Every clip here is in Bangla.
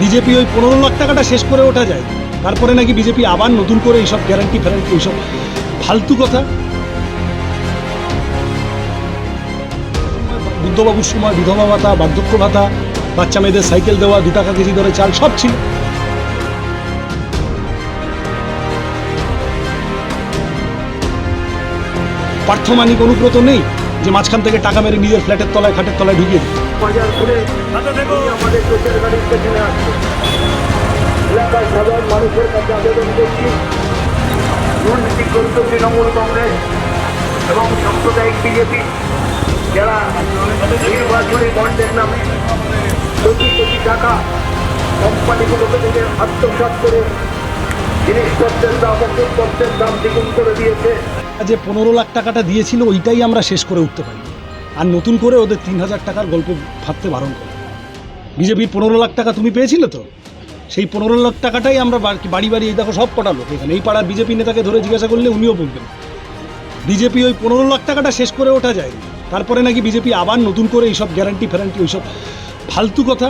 বিজেপি ওই পনেরো লাখ টাকাটা শেষ করে ওঠা যায়। তারপরে নাকি বিজেপি আবার নতুন করে এইসব গ্যারান্টি ফ্যারান্টি এইসব ফালতু কথা। বুদ্ধবাবুর সময় বিধবা ভাতা, বার্ধক্য ভাতা, বাচ্চা মেয়েদের সাইকেল দেওয়া, দু টাকা কেজি দরে চাল, সব ছিল। পার্থমানিক অনুব্রত নেই। যে মাঝখান থেকে টাকা মেরে নিজের ফ্ল্যাটের তলায়, খাটের তলায় ঢুকিয়ে কংগ্রেস এবং যারা নামে কোটি টাকা কোম্পানিগুলোকে থেকে আত্মসাৎ করে জিনিসপত্রের দাম ওষুধপত্রের দাম দ্বিগুণ করে দিয়েছে। যে পনেরো লাখ টাকাটা দিয়েছিল, ওইটাই আমরা শেষ করে উঠতে পারি আর নতুন করে ওদের তিন হাজার টাকার গল্প ভাবতে বারণ করে বিজেপির পনেরো লাখ টাকা তুমি পেয়েছিলে তো? সেই পনেরো লাখ টাকাটাই আমরা বাড়ি বাড়ি এই দেখো সব কটা লোক। এখানে এই পাড়ার বিজেপি নেতাকে ধরে জিজ্ঞাসা করলে উনিও বলবেন। বিজেপি ওই পনেরো লাখ টাকাটা শেষ করে ওঠা যায় তারপরে নাকি বিজেপি আবার নতুন করে এইসব গ্যারান্টি ফ্যারান্টি ওইসব ফালতু কথা,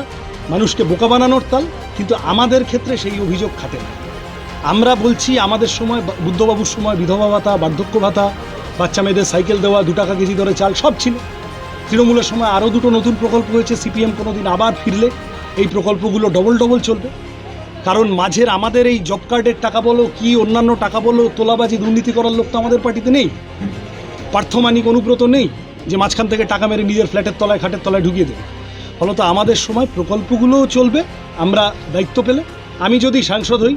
মানুষকে বোকা বানানোর তাল। কিন্তু আমাদের ক্ষেত্রে সেই অভিযোগ খাটে না। আমরা বলছি আমাদের সময় বুদ্ধবাবুর সময় বিধবা ভাতা, বার্ধক্য ভাতা, বাচ্চা মেয়েদের সাইকেল দেওয়া, দু টাকা কেজি দরে চাল, সব ছিল। তৃণমূলের সময় আরও দুটো নতুন প্রকল্প হয়েছে, সিপিএম কোনোদিন আবার ফিরলে, এই প্রকল্পগুলো ডবল ডবল চলবে। কারণ মাঝের আমাদের এই জব কার্ডের টাকা বলো, কি অন্যান্য টাকা বলো, তোলাবাজি, দুর্নীতি করার লোক তো আমাদের পার্টিতে নেই। পার্থমানিক অনুব্রত নেই যে মাঝখান থেকে টাকা মেরে নিজের ফ্ল্যাটের তলায়, খাটের তলায় ঢুকিয়ে দেবে। ফলত আমাদের সময় প্রকল্পগুলোও চলবে, আমরা দায়িত্ব পেলে। আমি যদি সাংসদ হই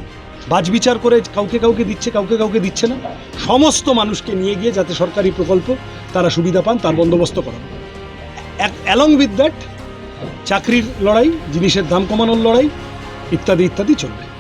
বাজবিচার করে কাউকে কাউকে দিচ্ছে, কাউকে কাউকে দিচ্ছে না। সমস্ত মানুষকে নিয়ে গিয়ে যাতে সরকারি প্রকল্প তারা সুবিধা পান, তার বন্দোবস্ত করা। অ্যালং উইথ দ্যাট চাকরির লড়াই, জিনিসের দাম কমানোর লড়াই, ইত্যাদি ইত্যাদি চলবে।